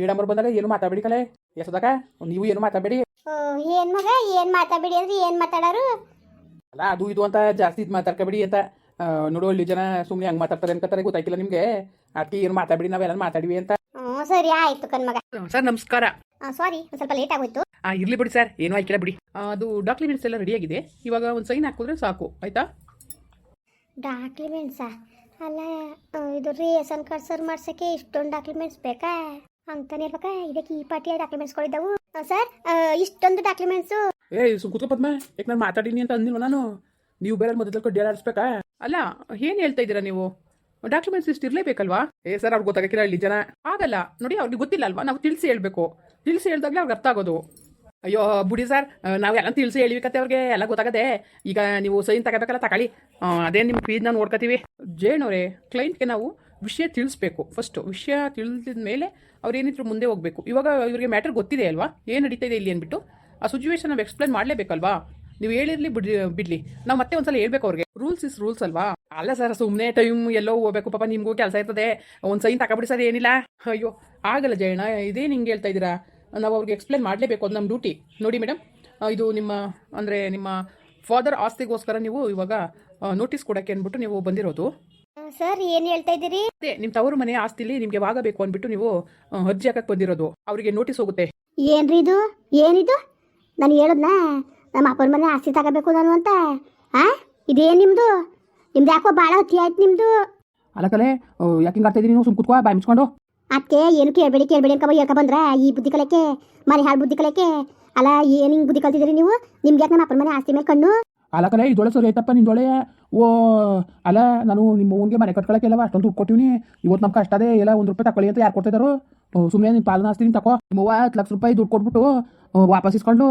Madam ಅವ್ರು ಬಂದಾಗ ಏನು ಮಾತಾಡಬೇಡಿ ಕಲೆ ಎಸದಾಗ ನೀವು ಏನು ಮಾತಾಡಬೇಡಿ. ಏನ್ ಮಗ ಏನ್ ಮಾತಾಡ್ಬೇಡಿ ಅಂದ್ರೆ ಏನ್ ಮಾತಾಡೋರು? ಅಲ್ಲ ಅದು ಇದು ಅಂತ ಜಾಸ್ತಿ ಇದು ಮಾತಾಡ್ಕೋಬೇಡಿ ಅಂತ. ನೋಡು ಹಳ್ಳಿ ಜನ ಸುಮ್ಮನೆ ಹಂಗೆ ಮಾತಾಡ್ತಾರೆ ಅನ್ಕೋತಾರೆ ಗೊತ್ತಾಯ್ತಿಲ್ಲ ನಿಮಗೆ. ಅದಕ್ಕೆ ಏನು ಮಾತಾಡಬೇಡಿ ನಾವೆಲ್ಲ ಮಾತಾಡಿವಿ ಅಂತ. ಹ್ಞೂ ಸರಿ ಆಯ್ತು ಕಣ್ಮಗ ಸರ್ ನಮಸ್ಕಾರ. ಸಾರಿ ಒಂದ್ ಸ್ವಲ್ಪ ಲೇಟ್ ಆಗೋಯ್ತು. ಆ ಇರ್ಲಿ ಬಿಡಿ ಸರ್ ಏನು ಆಯ್ಕಿಲ್ಲ ಬಿಡಿ ಅದು ಡಾಕ್ಯುಮೆಂಟ್ಸ್ ಎಲ್ಲ ರೆಡಿಯಾಗಿದೆ ಇವಾಗ ಒಂದು ಸೈನ್ ಹಾಕಿದ್ರೆ ಸಾಕು ಆಯ್ತಾ? ಡಾಕ್ಯುಮೆಂಟ್ಸ್ ಅಲ್ಲ ಇದು ರೇಷನ್ ಕಾರ್ಡ್ ಸರ್ ಮಾಡ್ಸಕ್ಕೆ ಇಷ್ಟೊಂದು ಡಾಕ್ಯುಮೆಂಟ್ಸ್ ಬೇಕಾ? ಅಂತಾನೆ ಇರ್ಬೇಕ? ಇದಕ್ಕೆ ಈ ಪಾರ್ಟಿಯ ಡಾಕ್ಯುಮೆಂಟ್ಸ್ಗಳಿದ್ದಾವು ಸರ್ ಇಷ್ಟೊಂದು ಡಾಕ್ಯುಮೆಂಟ್ಸ್ ಏ ಸು ಕೂತ್ಕೋ ಪದ್ಮ. ಯಾಕೆ ನಾನು ಮಾತಾಡೀನಿ ಅಂತ ಅಂದಿಲ್ವ ನಾನು? ನೀವು ಬೇರೆ ಮೊದಲು ಕಡ್ಡಿ ಆಡಿಸ್ಬೇಕಾ? ಅಲ್ಲ, ಏನು ಹೇಳ್ತಾ ಇದ್ದೀರಾ ನೀವು? ಡಾಕ್ಯುಮೆಂಟ್ಸ್ ಇಷ್ಟು ಇರಲೇಬೇಕಲ್ವಾ? ಏ ಸರ್ ಅವ್ರಿಗೆ ಗೊತ್ತಾಗಕ್ಕಿಲ್ಲ ಇಲ್ಲಿ ಜನ. ಆಗಲ್ಲ. ನೋಡಿ, ಅವ್ರಿಗೆ ಗೊತ್ತಿಲ್ಲ ಅಲ್ವಾ ನಾವು ತಿಳಿಸಿ ಹೇಳ್ಬೇಕು. ತಿಳಿಸಿ ಹೇಳ್ದಾಗಲೇ ಅವ್ರಿಗೆ ಅರ್ಥ ಆಗೋದು. ಅಯ್ಯೋ, ಬುಡಿ ಸರ್ ನಾವು ಎಲ್ಲ ತಿಳಿಸಿ ಹೇಳಬೇಕತ್ತೆ ಅವ್ರಿಗೆ. ಎಲ್ಲ ಗೊತ್ತಾಗದೆ. ಈಗ ನೀವು ಸೈನ್ ತಗೋಬೇಕಲ್ಲ, ತಗೊಳ್ಳಿ. ಅದೇ ನಿಮ್ಮ ಫೀಸ್ ನಾವು ನೋಡ್ಕೋತೀವಿ. ಜೇಣವ್ರೆ ಕ್ಲೈಂಟ್ಗೆ ನಾವು ವಿಷಯ ತಿಳಿಸ್ಬೇಕು. ಫಸ್ಟು ವಿಷಯ ತಿಳಿದ ಮೇಲೆ ಅವ್ರು ಏನಿದ್ರು ಮುಂದೆ ಹೋಗಬೇಕು. ಇವಾಗ ಇವರಿಗೆ ಮ್ಯಾಟರ್ ಗೊತ್ತಿದೆ ಅಲ್ವಾ? ಏನು ನಡೀತಾ ಇದೆ ಇಲ್ಲಿ ಅಂದ್ಬಿಟ್ಟು ಆ ಸಿಚುವೇಶನ್ ನಾವು ಎಕ್ಸ್ಪ್ಲೈನ್ ಮಾಡಲೇಬೇಕಲ್ವಾ? ನೀವು ಹೇಳಿರ್ಲಿ ಬಿಡಿ ಬಿಡಲಿ. ನಾವು ಮತ್ತೆ ಒಂದ್ಸಲ ಹೇಳ್ಬೇಕು ಅವ್ರಿಗೆ. ರೂಲ್ಸ್ ಇಸ್ ರೂಲ್ಸ್ ಅಲ್ವಾ? ಅಲ್ಲ ಸರ್ ಸುಮ್ಮನೆ ಟೈಮ್ ಎಲ್ಲೋ ಹೋಗ್ಬೇಕು. ಪಾಪ ನಿಮಗೂ ಕೆಲಸ ಇರ್ತದೆ. ಒಂದು ಸೈನ್ ತಗೊಬಿಡಿ ಸರ್ ಏನಿಲ್ಲ. ಅಯ್ಯೋ, ಆಗಲ್ಲ ಜಯಣ್ಣ. ಇದೇ ನಿಂಗೆ ಹೇಳ್ತಾ ಇದ್ದೀರಾ? ನಾವು ಅವ್ರಿಗೆ ಎಕ್ಸ್ಪ್ಲೈನ್ ಮಾಡಲೇಬೇಕು ಅದು ನಮ್ಮ ಡ್ಯೂಟಿ ನೋಡಿ ಮೇಡಮ್ ಇದು ನಿಮ್ಮ, ಅಂದರೆ ನಿಮ್ಮ ಫಾದರ್ ಆಸ್ತಿಗೋಸ್ಕರ ನೀವು ಇವಾಗ ನೋಟಿಸ್ ಕೊಡೋಕ್ಕೆ ಅಂದ್ಬಿಟ್ಟು ನೀವು ಬಂದಿರೋದು. ಸರ್ ಏನು ಹೇಳ್ತಾ ಇದ್ದೀರಿ? ನಿಮ್ ತವರು ಮನೆ ಆಸ್ತಿಲಿ ನಿಮಗೆ ವಾಗಬೇಕು ಅಂದ್ಬಿಟ್ಟು ನೀವು ಆ, ಅರ್ಜಿ ಹಾಕಕ್ ಬಂದಿರೋದು. ಅವರಿಗೆ ನೋಟಿಸ್ ಹೋಗುತ್ತೆ. ಏನ್ರಿ ಇದು? ಏನಿದು? ನಾನು ಹೇಳದ್ನ? ನಮ್ಮ ಅಪ್ಪನ ಮನೆ ಆಸ್ತಿ ತಗೋಬೇಕು ನಾನು ಅಂತ? ಆ? ಇದೇನು ನಿಮ್ಮದು ನಿಮ್ದು ಯಾಕೋ ಭಾಳ ಅತಿ ಆಯ್ತು ನಿಮ್ಮದು ಅಲ್ಲ ಕಲೆ ಯಾಕೆ ಹಿಂಗೆ ಆಡ್ತಾ ನೀವು? ಸುಮ್ ಕುತ್ಕೋ ಬಾಯ್ ಮುಚ್ಕೊಂಡು. ಅದಕ್ಕೆ ಏನು ಕೇಳ್ಬೇಡಿ ಕೇಳ್ಬೇಡಿ ಅನ್ಕೊ ಹೇಳ್ಕೊ ಬಂದ್ರ? ಈ ಬುದ್ಧಿ ಕಲಿಕೆ ಮನೆ ಹಾಳು ಬುದ್ಧಿ ಕಲಿಕೆ. ಅಲ್ಲ ಏನು ಹಿಂಗೆ ಬುದ್ಧಿ ಕಲ್ತಿದ್ದೀರಿ ನೀವು? ನಿಮ್ಗೆ ಯಾಕೆ ನಮ್ಮ ಅಪ್ಪನ ಮನೆ ಆಸ್ತಿ ಮೇಲೆ ಕಣ್ಣು? ಅಲ್ಲ ಕಲೆ ಇದೊಳೆ ಸರಿ ಆಯ್ತಪ್ಪ ನಿಂದೊಳೆ ಓ, ಅಲ್ಲ, ನಾನು ನಿಮ್ಮ ಓನ್ಗೆ ಮನೆ ಕಟ್ಕೊಳಕ್ಕೆಲ್ಲ ಅಷ್ಟೊಂದು ದುಡ್ಡು ಕೊಟ್ಟಿವ್ನಿ. ಇವತ್ತು ನಮ್ಮ ಕಷ್ಟ ಅದೇ, ಎಲ್ಲ ಒಂದು ರೂಪಾಯಿ ತಕೊಳ್ಳಿ ಅಂತ ಯಾರು ಕೊಡ್ತಿದ್ದಾರು ಸುಮ್ಮನೆ ನಿಮ್ಮ ಪಾಲನ ಆಸ್ತಿ ತಕೋ. ನಿಮ್ಮ ಮೂವತ್ತು ಲಕ್ಷ ರೂಪಾಯಿ ದುಡ್ಡು ಕೊಟ್ಬಿಟ್ಟು ವಾಪಸ್ ಇಸ್ಕೊಂಡು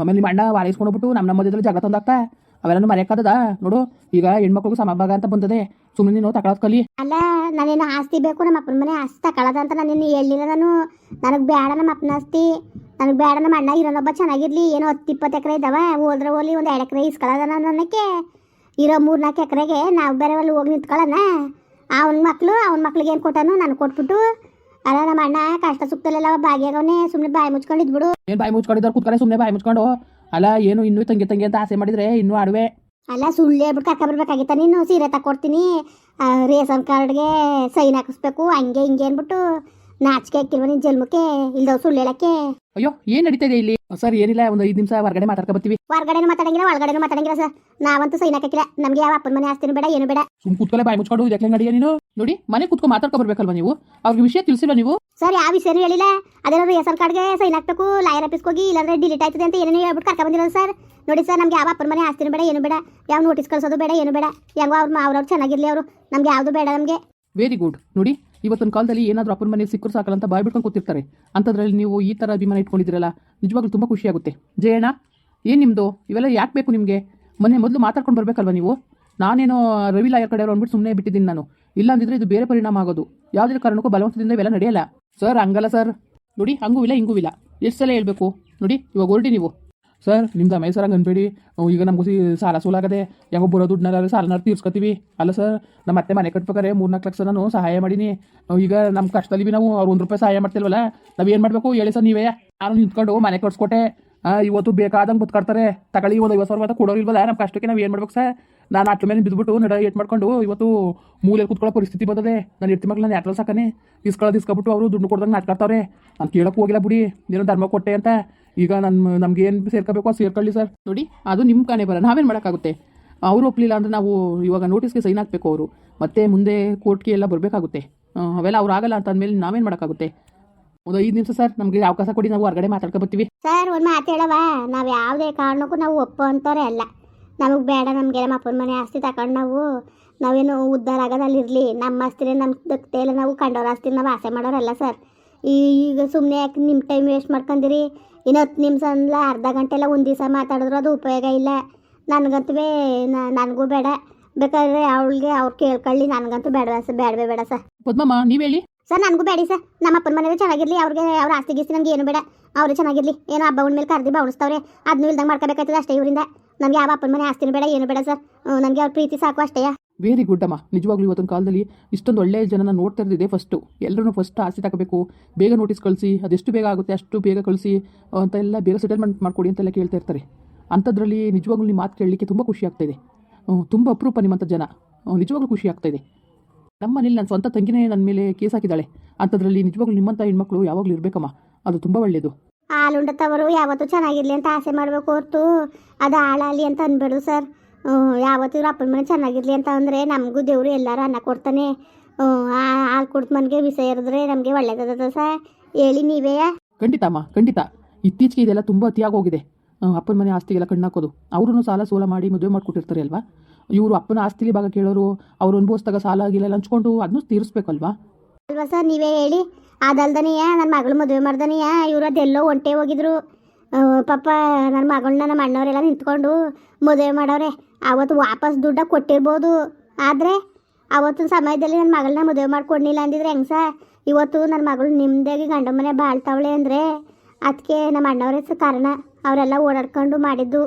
ಆಮೇಲೆ ನಿಮ್ಮ ಅಣ್ಣ ವಾರ ಇಸ್ಕೊಂಡೋಗ್ಬಿಟ್ಟು ನಮ್ಮ ನಮ್ಮ ಮಧ್ಯದಲ್ಲಿ ಜಗಳ ತಂದಾಗ್ತಾ ಅವೆಲ್ಲ ಮರೆಯಕ್ಕಾದದ ನೋಡು ಈಗ ಹೆಣ್ಮಕ್ಳಿಗೂ ಸಮಭಾಗ ಅಂತ ಬಂದದೆ. ಸುಮ್ಮನೆ ನೀನು ತಗೊಳೋದು ಕಲಿ. ಅಲ್ಲ ನಾನೇನು ಆಸ್ತಿ ಬೇಕು ನಮ್ಮ ಅಪ್ಪನ ಮನೆ ಆಸ್ತಿ ತಕೊಳದ ಅಂತ ನಾನೇನು ಹೇಳಿಲ್ಲ ನಾನು. ನನಗೆ ಬೇಡ ನಮ್ಮ ಅಪ್ಪನ ಆಸ್ತಿ. ನನಗೆ ಬೇಡ ನಮ್ಮ ಅಣ್ಣ ಇರೋನೊಬ್ಬ ಚೆನ್ನಾಗಿರ್ಲಿ. ಏನೋ ಹತ್ತು ಇಪ್ಪತ್ತು ಎಕರೆ ಇದ್ದಾವೆ ಹೋದ್ರೆ ಹೋಗ್ಲಿ ಒಂದು ಎರಡು ಎಕರೆ ಇಸ್ಕೊಳ್ಳೋದ ನಾನು ಅನ್ನಕ್ಕೆ. ಇರೋ ಮೂರು ನಾಲ್ಕು ಎಕರೆಗೆ ನಾವು ಬೇರೆ ಅಲ್ಲಿ ಹೋಗಿ ನಿಂತ್ಕೊಳ್ಳೋಣ ಅವನ ಮಕ್ಕಳು ಅವನ ಮಕ್ಳಿಗೆ ಏನು ಕೊಟ್ಟನು? ನಾನು ಕೊಟ್ಬಿಟ್ಟು. ಅಲ್ಲ ನಮ್ಮ ಅಣ್ಣ ಕಷ್ಟ ಸುಖದಲ್ಲೆಲ್ಲ ಭಾಗಿಯಾಗವನೇ. ಸುಮ್ಮನೆ ಬಾಯಿ ಮುಚ್ಕೊಂಡಿದ್ಬಿಡು ಏನು ಬಾಯಿ ಮುಚ್ಕೊಂಡಿದ್ದಾರೆ? ಕೂತ್ಕೊಳ್ಳೆ ಸುಮ್ಮನೆ ಬಾಯಿ ಮುಚ್ಕೊಂಡು. ಅಲ್ಲ ಏನು ಇನ್ನೂ ತಂಗಿ ತಂಗಿ ಅಂತ ಆಸೆ ಮಾಡಿದ್ರೆ ಇನ್ನೂ ಆಡುವೆ. ಅಲ್ಲ ಸುಳ್ಳು ಹೇಳ್ಬಿಟ್ಟು ಕರ್ಕೊಬರ್ಬೇಕಾಗಿತ್ತ ನೀನು? ಸೀರೆ ತಕ್ಕೊಡ್ತೀನಿ. ರೇಷನ್ ಕಾರ್ಡ್ಗೆ ಸೈನ್ ಹಾಕಿಸ್ಬೇಕು ಹಂಗೆ ಹಿಂಗೆ ಅಂದ್ಬಿಟ್ಟು ನಾಚಿಕೆ ಹಾಕಿಲ್ವ ನಿನ್ನ ಜನ್ಮಕ್ಕೆ? ಇಲ್ದವ್ ಸುಳ್ಳು ಹೇಳಕ್ಕೆ? ಅಯ್ಯೋ ಏನು ನಡೀತಾ ಇದೆ ಇಲ್ಲಿ? ಸರ್ ಏನಿಲ್ಲ ಒಂದು ಐದು ನಿಮಿಷ ಹೊರಗಡೆ ಮಾತಾಡ್ಕೊ ಬರ್ತೀವಿ. ಹೊರಗಡೆ ಮಾತಾಡಂಗಿಲ್ಲ ಒಳಗಡೆನೂ ಮಾತಾಡಂಗಿಲ್ಲ ಸರ್. ನಾವಂತೂ ಸೈನ್ ಹಾಕಿಲ್ಲ. ನಮ್ಗೆ ಯಾವ ಅಪ್ಪನ ಮನೆ ಆಸ್ತಿನೂ ಬೇಡ ಏನು ಬೇಡ. ಸುಮ್ ಕೂತ್ಕೊಳ್ಳೆ ಬಾಯಿ ಮುಚ್ಕೊಂಡು ಇದಕ್ಕೆ ನಡಿಯ ನೀನು? ನೋಡಿ ಮನೆ ಕೂತ್ಕೊಂಡು ಮಾತಾಡ್ಕೊ ಬರ್ಬೇಕಲ್ವಾ ನೀವು? ಅವ್ರಿಗೆ ವಿಷಯ ತಿಳಿಸಿಲ್ಲ ನೀವು? ಸರ್ ಯಾವ ವಿಷಯನೂ ಹೇಳಿಲ್ಲ. ಅದೇನಾದ್ರು ಹೆಸರು ಕಾರ್ಡ್ಗೆ ಸೈನ್ ಹಾಕ್ಬೇಕು ಲಾಯರ್ ಆಫೀಸ್ಗೆ ಹೋಗಿ, ಇಲ್ಲಾಂದ್ರೆ ಡಿಲೀಟ್ ಆಯ್ತದೆ ಅಂತ ಏನೇನು ಹೇಳ್ಬಿಟ್ಟು ಕರ್ಕೊಂಡ್ ಬಂದಿರೋದು ಸರ್ ನೋಡಿ ಸರ್ ನಮ್ಗೆ ಯಾವ ಅಪ್ಪನ ಮನೆ ಆಸ್ತಿನೂ ಬೇಡ, ಏನು ಬೇಡ. ಯಾವ ನೋಟಿಸ್ ಕಳ್ಸೋದು ಬೇಡ, ಏನು ಬೇಡ. ಯಾವ ಅವ್ರ ಅವ್ರವ್ರು ಚೆನ್ನಾಗಿರಲಿ ಅವರು. ನಮ್ಗೆ ಯಾವುದು ಬೇಡ ನಮಗೆ. ವೆರಿ ಗುಡ್ ನೋಡಿ ಇವತ್ತೊಂದು ಕಾಲದಲ್ಲಿ ಏನಾದರೂ ಅಪ್ಪನ ಮನೆ ಸಿಕ್ಕರು ಸಾಕಲ್ಲ ಅಂತ ಬಾಯ್ ಬಿಟ್ಕೊಂಡು ಕೂತಿರ್ತಾರೆ. ಅಂಥದ್ರಲ್ಲಿ ನೀವು ಈ ಥರ ಅಭಿಮಾನ ಇಟ್ಕೊಂಡಿದ್ದೀರಲ್ಲ, ನಿಜವಾಗ್ಲೂ ತುಂಬ ಖುಷಿಯಾಗುತ್ತೆ ಜಯಣ್ಣ, ಏನು ನಿಮ್ಮದು ಇವೆಲ್ಲ ಯಾಕೆ ಬೇಕು ನಿಮಗೆ? ಮೊನ್ನೆ ಮೊದಲು ಮಾತಾಡ್ಕೊಂಡು ಬರಬೇಕಲ್ವ ನೀವು? ನಾನೇನೋ ರವಿ ಲಾಯರ್ ಕಡೆಯವರು ಅಂದ್ಬಿಟ್ಟು ಸುಮ್ಮನೆ ಬಿಟ್ಟಿದ್ದೀನಿ ನಾನು. ಇಲ್ಲ ಅಂದಿದ್ರೆ ಇದು ಬೇರೆ ಪರಿಣಾಮ ಆಗೋದು. ಯಾವುದೇ ಕಾರಣಕ್ಕೂ ಬಲವಂತದಿಂದ ಇವೆಲ್ಲ ನಡೆಯಲ್ಲ. ಸರ್, ಹಂಗಲ್ಲ ಸರ್. ನೋಡಿ, ಹಂಗೂ ಇಲ್ಲ, ಹಿಂಗೂ ಇಲ್ಲ. ಎಷ್ಟು ಸಲ ಹೇಳ್ಬೇಕು? ನೋಡಿ, ಇವಾಗ ಹೊರಡಿ ನೀವು. ಸರ್, ನಿಮ್ದು ಹಂಗೆ ಅನ್ಬೇಡಿ. ಈಗ ನಮ್ಗೆ ಸಾಲ ಸೋಲಾಗದೆ. ಹೆಂಗೋ ಬರೋ ದುಡ್ಡನ್ನ ಸಾಲನ ತೀರ್ಸ್ಕೊತೀವಿ. ಅಲ್ಲ ಸರ್, ನಮ್ಮ ಅತ್ತೆ ಮನೆ ಕಟ್ಬೇಕಾರೆ ಮೂರ್ನಾಲ್ಕು ಲಕ್ಷ ನಾನು ಸಹಾಯ ಮಾಡೀನಿ. ಈಗ ನಮ್ಮ ಕಷ್ಟದಲ್ಲಿ ನಾವು, ಅವ್ರು ಒಂದು ರೂಪಾಯಿ ಸಹಾಯ ಮಾಡ್ತಿಲ್ವಲ್ಲ, ನಾವು ಏನು ಮಾಡಬೇಕು? ಹೇಳಿ ಸರ್ ನೀವೇ. ನಾನು ನಿಂತ್ಕೊಂಡು ಮನೆ ಕಟ್ಸ್ಕೊಟ್ಟೆ. ಇವತ್ತು ಬೇಕಾದಂಗೆ ಬದುಕಾಡ್ತಾರೆ ತಗೊಳ್ಳಿ ಒಂದು ಐವತ್ತು ಸಾವಿರ ರೂಪಾಯಿ ಕೊಡೋರಿಲ್ವಲ್ಲ ನಮ್ಮ ಕಷ್ಟಕ್ಕೆ ನಾವು ಏನು ಮಾಡ್ಬೇಕು ಸರ್? ನಾನು ಅಟ್ಲ ಮೇಲೆ ಬಿದ್ದುಬಿಟ್ಟು ನಡ ಏಟ್ ಮಾಡ್ಕೊಂಡು ಇವತ್ತು ಮೂಲೆ ಕುತ್ಕೊಳ್ಳೋ ಪರಿಸ್ಥಿತಿ ಬಂದದೆ. ನಾನು ಇರ್ತಿ ಮಗ್ಳು ನಾನು ಯಾಟ್ರಲ್ಲಿ ಸಾಕನೆ ಇಸ್ಕೊಳ್ಳೋದು ಇಸ್ಕೊಬಿಟ್ಟು ಅವರು ದುಡ್ಡು ಕೊಡ್ದಂಗೆ ನಾಟ್ಕಾಡ್ತಾವ್ರೆ ನಾನು ಕೇಳಕ್ಕೆ ಹೋಗಿಲ್ಲ ಬಿಡಿ. ಏನೋ ಧರ್ಮ ಕೊಟ್ಟೆ ಅಂತ. ಈಗ ನನ್ನ ನಮ್ಗೆ ಏನು ಸೇರ್ಕೋಬೇಕು ಅದು ಸೇರ್ಕೊಳ್ಳಿ ಸರ್. ನೋಡಿ, ಅದು ನಿಮ್ಮ ಕಾಣೆ ಬರ ನಾವೇನು ಮಾಡೋಕ್ಕಾಗುತ್ತೆ? ಅವರು ಒಪ್ಪಲಿಲ್ಲ ಅಂದರೆ ನಾವು ಇವಾಗ ನೋಟಿಸ್ಗೆ ಸೈನ್ ಹಾಕಬೇಕು ಅವರು. ಮತ್ತೆ ಮುಂದೆ ಕೋರ್ಟ್ಗೆ ಎಲ್ಲ ಬರಬೇಕಾಗುತ್ತೆ. ಅವೆಲ್ಲ ಅವ್ರು ಆಗಲ್ಲ ಅಂತ ಅಂದಮೇಲೆ ನಾವೇನು ಮಾಡೋಕ್ಕಾಗುತ್ತೆ? ಒಂದು ಐದು ನಿಮಿಷ ಸರ್ ನಮಗೆ ಅವಕಾಶ ಕೊಡಿ ನಾವು ಹೊರಗಡೆ ಮಾತಾಡ್ಕೊ ಬರ್ತೀವಿ ಸರ್ ಒಂದು ಮಾತು ಹೇಳವ ನಾವು ಯಾವುದೇ ಕಾರಣಕ್ಕೂ ನಾವು ಒಪ್ಪೋ ಅಂತವ್ರೆ ಅಲ್ಲ. ನಮಗೆ ಬೇಡ ನಮಗೆ ನಮ್ಮ ಅಪ್ಪನ ಮನೆ ಆಸ್ತಿ ತಗೊಂಡು ನಾವು ನಾವೇನು ಉದ್ಧಾರ ಆಗೋದಲ್ಲಿರಲಿ ನಮ್ಮ ಆಸ್ತಿನೇ ನಮ್ಮ ದಕ್ತೆ ಇಲ್ಲ ನಾವು ಕಂಡವ್ರ ಆಸ್ತಿ ನಾವು ಆಸೆ ಮಾಡೋರಲ್ಲ ಸರ್. ಈಗ ಸುಮ್ಮನೆ ಯಾಕೆ ನಿಮ್ಮ ಟೈಮ್ ವೇಸ್ಟ್ ಮಾಡ್ಕೊಂಡಿರಿ ಇನ್ನು ಹತ್ತು ನಿಮಿಷ ಅಂದ್ಲ ಅರ್ಧ ಗಂಟೆ ಎಲ್ಲ ಒಂದು ದಿವಸ ಮಾತಾಡಿದ್ರು ಅದು ಉಪಯೋಗ ಇಲ್ಲ. ನನಗಂತೂ ನನಗೂ ಬೇಡ. ಬೇಕಾದ್ರೆ ಅವಳಿಗೆ ಅವ್ರು ಕೇಳ್ಕೊಳ್ಳಿ ನನಗಂತೂ ಬೇಡ ಸರ್ ಬೇಡವೇ ಬೇಡ ಸರ್. ಪದ್ಮಮ್ಮ ನೀವು ಹೇಳಿ. ಸರ್, ನನಗೂ ಬೇಡಿ ಸರ್. ನಮ್ಮ ಅಪ್ಪನ ಮನೇಲಿ ಚೆನ್ನಾಗಿರಲಿ, ಅವ್ರಿಗೆ ಅವ್ರ ಆಸ್ತಿ ಗೀಸ್ತಿ ನಮ್ಗೆ ಏನು ಬೇಡ. ಅವರು ಚೆನ್ನಾಗಿರಲಿ. ಏನೋ ಹಬ್ಬ ಮೇಲೆ ಕರೆದು ಬಾವಣಿಸ್ತವ್ರೆ ಅದನ್ನೂ ಇಲ್ದಂಗೆ ಮಾಡ್ಕೋಬೇಕಾಯ್ತದೆ ಅಷ್ಟೇ ಇವರಿಂದ. ನನಗೆ ಯಾವ ಅಪ್ಪನ ಮನೆ ಆಸ್ತಿನೂ ಬೇಡ, ಏನು ಬೇಡ ಸರ್. ನನಗೆ ಅವ್ರ ಪ್ರೀತಿ ಸಾಕು ಅಷ್ಟೇ. ನನಗೂ ವೆರಿ ಗುಡ್ ಅಮ್ಮ. ನಿಜವಾಗ್ಲೂ ಇವತ್ತಿನ ಕಾಲದಲ್ಲಿ ಇಷ್ಟೊಂದು ಒಳ್ಳೆಯ ಜನನ ನೋಡ್ತಾ ಇದ್ದಿದೆ ಫಸ್ಟು ಎಲ್ಲರೂ ಫಸ್ಟ್ ಆಸ್ತಿ ತಗೋಬೇಕು. ಬೇಗ ನೋಟಿಸ್ ಕಳಿಸಿ, ಅದೆಷ್ಟು ಬೇಗ ಆಗುತ್ತೆ, ಅಷ್ಟು ಬೇಗ ಕಳಿಸಿ ಅಂತ ಎಲ್ಲ ಬೇಗ ಸೆಟಲ್ಮೆಂಟ್ ಮಾಡಿಕೊಡಿ ಅಂತೆಲ್ಲ ಕೇಳ್ತಾ ಇರ್ತಾರೆ. ಅಂಥದ್ರಲ್ಲಿ ನಿಜವಾಗ್ಲೂ ನಿಮ್ಮ ಮಾತು ಕೇಳಲಿಕ್ಕೆ ತುಂಬ ಖುಷಿ ಆಗ್ತಾಯಿದೆ ತುಂಬ ಅಪರೂಪ ನಿಮ್ಮಂಥ ಜನ. ನಿಜವಾಗ್ಲೂ ಖುಷಿ ಆಗ್ತಾಯಿದೆ ನಮ್ಮ ಮನೇಲಿ ನನ್ನ ಸ್ವಂತ ತಂಗಿನೇ ನನ್ನ ಮೇಲೆ ಕೇಸ್ ಹಾಕಿದ್ದಾಳೆ. ಅಂತದ್ರಲ್ಲಿ ನಿಜವಾಗ್ಲೂ ನಿಮ್ಮಂಥ ಹೆಣ್ಮಕ್ಳು ಯಾವಾಗಲೂ ಇರಬೇಕಮ್ಮ. ಅದು ತುಂಬ ಒಳ್ಳೆಯದು ಹಾಲುಂಡತವರು ಯಾವತ್ತು ಚೆನ್ನಾಗಿರ್ಲಿ ಅಂತ ಆಸೆ ಮಾಡಬೇಕು ಹೊರ್ತು ಅದು ಹಾಳಾಗಲಿ ಅಂತ ಅನ್ಬೇಡು ಸರ್. ಯಾವತ್ತು ಇವ್ರ ಅಪ್ಪನ ಮನೆ ಚೆನ್ನಾಗಿರ್ಲಿ ಅಂತ ಅಂದರೆ ನಮಗೂ ದೇವರು ಎಲ್ಲರೂ ಅನ್ನ ಕೊಡ್ತಾನೆ. ಹಾಲು ಕೊಡ್ತ ಮನೆಗೆ ವಿಷ ಇರಿದ್ರೆ ನಮಗೆ ಒಳ್ಳೇದದ ಸರ್. ಹೇಳಿ ನೀವೇ. ಖಂಡಿತ ಅಮ್ಮ ಖಂಡಿತ. ಇತ್ತೀಚೆಗೆ ಇದೆಲ್ಲ ತುಂಬ ಅತಿಯಾಗಿ ಹೋಗಿದೆ. ಅಪ್ಪನ ಮನೆ ಆಸ್ತಿಗೆಲ್ಲ ಕಣ್ಣಾಕೋದು ಅವರು ಸಾಲ ಸೋಲ ಮಾಡಿ ಮದುವೆ ಮಾಡಿಕೊಟ್ಟಿರ್ತಾರೆ ಅಲ್ವಾ? ಇವರು ಅಪ್ಪನ ಆಸ್ತಿಲಿ ಭಾಗ ಕೇಳೋರು, ಅವ್ರು ಅನುಭವಿಸಿದಾಗ ಸಾಲ ಆಗಿಲ್ಲ ಹಂಚ್ಕೊಂಡು ಅದನ್ನು ತೀರಿಸ್ಬೇಕಲ್ವಾ? ಅಲ್ವಾ ಸರ್, ನೀವೇ ಹೇಳಿ. ಅದಲ್ದನೆಯ ನನ್ನ ಮಗಳು ಮದುವೆ ಮಾಡ್ದನೆಯ? ಇವರು ಅದೆಲ್ಲೋ ಒಂಟೆ ಹೋಗಿದ್ರು. ಪಾಪ ನನ್ನ ಮಗಳನ್ನ ನಮ್ಮ ಅಣ್ಣವರೆಲ್ಲ ನಿಂತ್ಕೊಂಡು ಮದುವೆ ಮಾಡೋರೆ ಅವತ್ತು ವಾಪಸ್ ದುಡ್ಡ ಕೊಟ್ಟಿರ್ಬೋದು. ಆದರೆ ಅವತ್ತಿನ ಸಮಯದಲ್ಲಿ ನನ್ನ ಮಗಳನ್ನ ಮದುವೆ ಮಾಡ್ಕೊಂಡಿಲ್ಲ ಅಂದಿದ್ರೆ ಹೆಂಗೆ ಸರ್? ಇವತ್ತು ನನ್ನ ಮಗಳು ನಿಮ್ಮದಾಗಿ ಗಂಡ ಮನೆ ಬಾಳ್ತಾವಳೆ ಅಂದರೆ ಅದಕ್ಕೆ ನಮ್ಮ ಅಣ್ಣವರೇ ಕಾರಣ. ಅವರೆಲ್ಲ ಓಡಾಡ್ಕೊಂಡು ಮಾಡಿದ್ದು.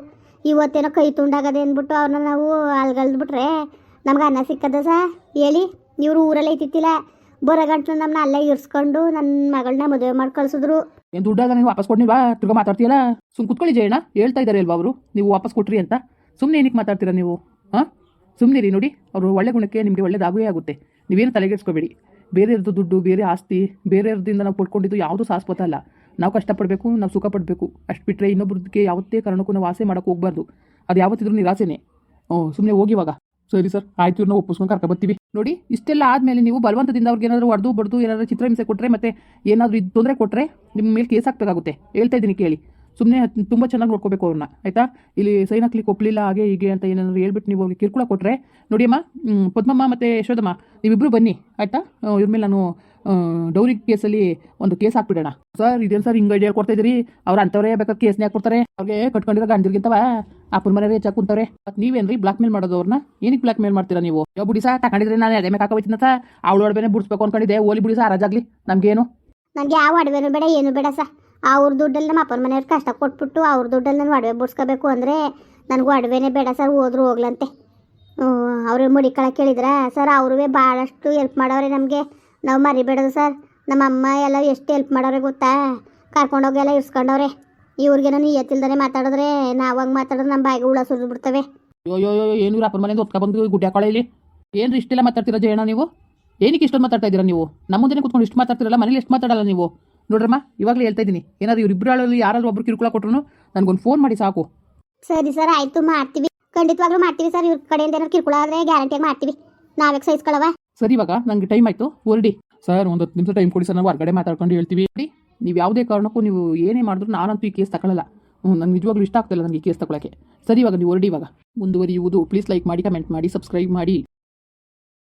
ಇವತ್ತೇನೋ ಕೈ ತುಂಡಾಗದೆ ಅಂದ್ಬಿಟ್ಟು ಅವ್ರನ್ನ ನಾವು ಅಲ್ಗಲ್ದ್ಬಿಟ್ರೆ ನಮ್ಗೆ ಅನ್ನ ಸಿಕ್ಕದ ಸಾ? ಹೇಳಿ, ಇವರು ಊರಲ್ಲೇ ಇತ್ತಿತ್ತಿಲ್ಲ ಬರಗಂಟ್ಲು ನಮ್ಮನ್ನ ಅಲ್ಲೇ ಇರ್ಸ್ಕೊಂಡು ನನ್ನ ಮಗಳನ್ನ ಮದುವೆ ಮಾಡಿ ಕಳ್ಸಿದ್ರು. ಏನು ದುಡ್ಡಾಗ ನೀವು ವಾಪಸ್ ಕೊಡ್ನಿಲ್ವಾ? ತಿರ್ಗಾ ಮಾತಾಡ್ತೀಯಲ್ಲ? ಸುಮ್ ಕುತ್ಕೊಳ್ಳಿ ಜಯಣ್ಣ, ಹೇಳ್ತಾ ಇದ್ದಾರೆ ಅಲ್ವಾ ಅವರು? ನೀವು ವಾಪಸ್ ಕೊಟ್ರಿ ಅಂತ. ಸುಮ್ಮನೆ ಏನಕ್ಕೆ ಮಾತಾಡ್ತೀರಾ ನೀವು, ಹಾಂ? ಸುಮ್ಮನೆ ರೀ ನೋಡಿ, ಅವರು ಒಳ್ಳೆ ಗುಣಕ್ಕೆ ನಿಮಗೆ ಒಳ್ಳೇದಾಗೇ ಆಗುತ್ತೆ. ನೀವೇನು ತಲೆಗೆಡ್ಸ್ಕೋಬೇಡಿ. ಬೇರೆಯವ್ರದ್ದು ದುಡ್ಡು, ಬೇರೆ ಆಸ್ತಿ ಬೇರೆಯವ್ರದಿಂದ ನಾವು ಪಡ್ಕೊಂಡಿದ್ದು ಯಾವುದೂ ಶಾಶ್ವತ ಅಲ್ಲ. ನಾವು ಕಷ್ಟಪಡಬೇಕು, ನಾವು ಸುಖ ಪಡಬೇಕು. ಅಷ್ಟು ಬಿಟ್ಟರೆ ಇನ್ನೊಬ್ರದಕ್ಕೆ ಯಾವತ್ತೇ ಕಾರಣಕ್ಕೂ ನಾವು ಆಸೆ ಮಾಡೋಕೆ ಹೋಗ್ಬಾರ್ದು. ಅದು ಯಾವತ್ತಿದ್ರೂ ನಿರಾಸೆನೇ. ಸುಮ್ಮನೆ ಹೋಗಿ ಇವಾಗ. ಸರಿ ಸರ್, ಆಯ್ತು ನಾವು ಒಪ್ಪಿಸ್ಕೊಂಡು ಕರ್ಕೊ ಬರ್ತೀವಿ. ನೋಡಿ, ಇಷ್ಟೆಲ್ಲ ಆದಮೇಲೆ ನೀವು ಬಲವಂತದಿಂದ ಅವ್ರಿಗೆ ಏನಾದರೂ ಹೊಡೆದು ಬಡ್ದು ಏನಾದರೂ ಚಿತ್ರಹಿಂಸೆ ಕೊಟ್ಟರೆ ಮತ್ತೆ ಏನಾದರೂ ಇದು ತೊಂದರೆ ಕೊಟ್ಟರೆ ನಿಮ್ಮ ಮೇಲೆ ಕೇಸ್ ಹಾಕಬೇಕಾಗುತ್ತೆ. ಹೇಳ್ತಾ ಇದ್ದೀನಿ ಕೇಳಿ. ಸುಮ್ಮನೆ ತುಂಬ ಚೆನ್ನಾಗಿ ನೋಡ್ಕೋಬೇಕು ಅವ್ರನ್ನ, ಆಯಿತಾ? ಇಲ್ಲಿ ಸೈನ್ ಹಾಕ್ಲಿಕ್ಕೆ ಒಪ್ಪಲಿಲ್ಲ ಹಾಗೆ ಹೀಗೆ ಅಂತ ಏನಾದರೂ ಹೇಳ್ಬಿಟ್ಟು ನೀವು ಅವ್ರಿಗೆ ಕಿರುಕುಳ ಕೊಟ್ಟರೆ ನೋಡಿಯಮ್ಮ ಪದ್ಮಮ್ಮ ಮತ್ತು ಯಶೋದಮ್ಮ ನೀವಿಬ್ಬರು ಬನ್ನಿ, ಆಯಿತಾ? ಇವ್ರ ಮೇಲೆ ನಾನು ಡೌರಿ ಕೇಸಲ್ಲಿ ಒಂದು ಕೇಸ್ ಹಾಕ್ಬಿಡೋಣ. ಸರ್, ಇದೇನು ಸರ್ ಹಿಂಗೆ ಐಡಿಯಾ ಕೊಡ್ತಾ ಇದ್ದೀರಿ? ಅವ್ರು ಅಂಥವ್ರೇ ಬೇಕಾದ್ರೆ ಕೇಸ್ನೇ ಹಾಕ್ಕೊಡ್ತಾರೆ ಅವ್ರಿಗೆ ಕಟ್ಕೊಂಡಿರೋ ಗಂಡರಿಗಿಂತವ ಅಪ್ಪನ ಮನೆ ಹೆಚ್ಚಾಗಿ ಕುಂತವ್ರೆ. ಮತ್ತು ನೀವೇನ್ರಿ ಬ್ಲಾಕ್ ಮೇಲ್ ಮಾಡೋದು ಅವ್ರನ್ನ ಏನಕ್ಕೆ ಬ್ಲಾಕ್ ಮೇಲ್ ಮಾಡ್ತೀರಾ ನೀವು? ಯಾವ ಬಿಡಿ ಸಾ ತಗೊಂಡಿದ್ರೆ ನಾನು ಅದೇ ಮೇಲೆ ಹಾಕೋಯ್ತಿನ ಸಾ ಅವಳು ಒಡವೆನೆ ಬಿಡಿಸ್ಬೇಕು ಅನ್ಕೊಂಡಿದ್ದೆ. ಓಲಿ ಬಿಡಿ ರಾಜಾಗ್ಲಿ. ಹರಾಜಾಗ್ಲಿ ನಮ್ಗೇನು? ನನಗೆ ಯಾವ ಒಡವೆನೂ ಬೇಡ, ಏನು ಬೇಡ ಸರ್ ಅವ್ರ ದುಡ್ಡಲ್ಲಿ ನಮ್ಮ ಅಪ್ಪನ ಮನೆಯವ್ರು ಕಷ್ಟ ಕೊಟ್ಬಿಟ್ಟು ಅವ್ರ ದುಡ್ಡಲ್ಲಿ ನಾನು ಅಡವೆ ಬಿಡ್ಸ್ಕೋಬೇಕು ಅಂದರೆ ನನಗೂ ಅಡವೆನೇ ಬೇಡ ಸರ್, ಹೋದ್ರು ಹೋಗ್ಲಂತೆ. ಅವರು ಮುಡಿಕಳ ಕೇಳಿದ್ರ. ಸರ್ ಅವ್ರೂ ಭಾಳಷ್ಟು ಹೆಲ್ಪ್ ಮಾಡವ್ರೆ ನಮಗೆ. ನಾವು ಮರಿಬೇಡದು ಸರ್. ನಮ್ಮ ಅಮ್ಮ ಎಲ್ಲ ಎಷ್ಟು ಹೆಲ್ಪ್ ಮಾಡೋರೆ ಗೊತ್ತಾ? ಕರ್ಕೊಂಡೋಗೆಲ್ಲ ಇರ್ಸ್ಕೊಂಡವ್ರೆ. ಇವ್ರಿಗೇನೋ ನಿಯತ್ತಿಲ್ದೇ ಮಾತಾಡಿದ್ರೆ ನಾವು ಹಂಗೆ ಮಾತಾಡಿದ್ರೆ ನಮ್ಮ ಬಾಯಿಗೆ ಹುಳ ಸುರಿದು ಬಿಡ್ತವೆ. ಅಯ್ಯೋ ಏನು ಇವ್ರ ಅಪ್ಪನ ಮನೆಯಿಂದ ಹೊತ್ಕೊ ಬಂದು ಗುಡ್ಡ ಹಾಕೊಳ್ಳಿ ಇಲ್ಲಿ ಏನು ಇಷ್ಟೆಲ್ಲ ಮಾತಾಡ್ತೀರಾ ಜಯಣ್ಣ ನೀವು ಏನಕ್ಕೆ ಇಷ್ಟೊಂದು ಮಾತಾಡ್ತಾ ಇದ್ದೀರಾ ನೀವು ನಮ್ಮ ಮುಂದೆ ಕುತ್ಕೊಂಡು ಇಷ್ಟು ಮಾತಾಡ್ತಿರಲ್ಲ ಮನೇಲಿ ಎಷ್ಟು ಮಾತಾಡಲ್ಲ ನೀವು ನೋಡ್ರಮ್ಮ ಇವಾಗಲೇ ಹೇಳ್ತಾ ಇದ್ದೀನಿ ಏನಾದ್ರು ಇವ್ರಿಬ್ಬರಲ್ಲಿ ಯಾರಾದ್ರೂ ಒಬ್ರು ಕಿರುಕುಳ ಕೊಟ್ರು ನನಗೊಂದು ಫೋನ್ ಮಾಡಿ ಸಾಕು ಸರಿ ಸರ್ ಆಯಿತು ಮಾಡ್ತೀವಿ ಖಂಡಿತವಾಗ್ಲೂ ಮಾಡ್ತೀವಿ ಸರ್ ಇವ್ರ ಕಡೆಯಿಂದ ಏನಾದ್ರು ಕಿರುಕುಳ ಆದರೆ ಗ್ಯಾರಂಟಿಯಾಗಿ ಮಾಡ್ತೀವಿ ನಾವೇ ಸಹಿಸ್ಕೊಳವ ಸರಿ, ಇವಾಗ ನಂಗೆ ಟೈಮ್ ಆಯಿತು. ಹೊರಡಿ. ಸರ್ ಒಂದು ಹತ್ತು ನಿಮಿಷ ಟೈಮ್ ಕೊಡಿ ಸರ್ ನಾವು ಹೊರಗಡೆ ಮಾತಾಡ್ಕೊಂಡು ಹೇಳ್ತೀವಿ. ನೀವು ಯಾವುದೇ ಕಾರಣಕ್ಕೂ ನೀವು ಏನೇ ಮಾಡಿದ್ರು ನಾನಂತೂ ಈ ಕೇಸ್ ತಗೊಳ್ಳಲ್ಲ ನಂಗೆ ನಿಜವಾಗ್ಲೂ ಇಷ್ಟ ಆಗ್ತಿಲ್ಲ ನನಗೆ ಈ ಕೇಸ್ ತಗೊಳ್ಳೋಕ್ಕೆ ಸರಿ, ಇವಾಗ ನೀವು ಹೊರಡಿ ಇವಾಗ. ಮುಂದುವರಿಯುವುದು. ಪ್ಲೀಸ್ ಲೈಕ್ ಮಾಡಿ ಕಮೆಂಟ್ ಮಾಡಿ ಸಬ್ಸ್ಕ್ರೈಬ್ ಮಾಡಿ.